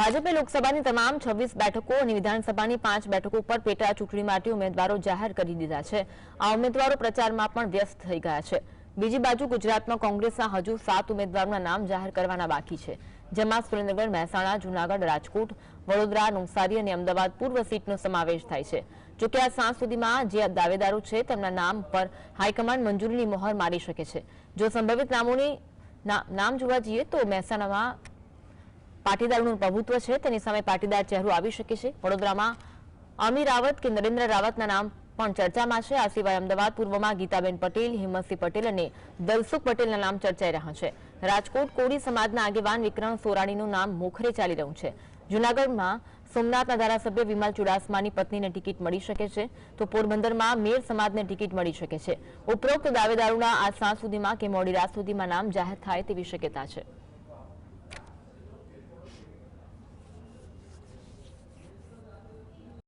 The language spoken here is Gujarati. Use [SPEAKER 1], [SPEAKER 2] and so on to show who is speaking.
[SPEAKER 1] ભાજપે લોકસભાની તમામ છવ્વીસ બેઠકો અને વિધાનસભાની પાંચ બેઠકો પર પેટા ચૂંટણી માટે ઉમેદવારો જાહેર કરી દીધા છે. આ ઉમેદવારો પ્રચારમાં પણ વ્યસ્ત થઈ ગયા છે. બીજી બાજુ ગુજરાતમાં કોંગ્રેસના હજુ સાત ઉમેદવારોના નામ જાહેર કરવાના બાકી છે. જેમાં સુરેન્દ્રનગર, મહેસાણા, જૂનાગઢ, રાજકોટ, વડોદરા, નવસારી અને અમદાવાદ પૂર્વ સીટનો સમાવેશ થાય છે. જોકે આ સાંજ સુધીમાં જે દાવેદારો છે તેમના નામ પર હાઈકમાન્ડ મંજૂરીની મોહર મારી શકે છે. જો સંભવિત નામોની નામ જોવા જઈએ તો મહેસાણામાં પાટીદારોનું પ્રભુત્વ છે, તેની સામે પાટીદાર ચહેરો આવી શકે છે. વડોદરામાં અમી રાવત કે નરેન્દ્ર રાવતના નામ પણ ચર્ચામાં છે. આ સિવાય અમદાવાદ પૂર્વમાં ગીતાબેન પટેલ, હિંમતસિંહ પટેલ અને દલસુખ પટેલના નામ ચર્ચાઈ રહ્યા છે. રાજકોટ કોળી સમાજના આગેવાન વિક્રમ સોરાણીનું નામ મોખરે ચાલી રહ્યું છે. જૂનાગઢમાં સોમનાથના ધારાસભ્ય વિમલ ચુડાસમાની પત્નીને ટિકિટ મળી શકે છે. તો પોરબંદરમાં મેર સમાજને ટિકિટ મળી શકે છે. ઉપરોક્ત દાવેદારોના આ સાંજ સુધીમાં કે મોડી રાત સુધીમાં નામ જાહેર થાય તેવી શક્યતા છે.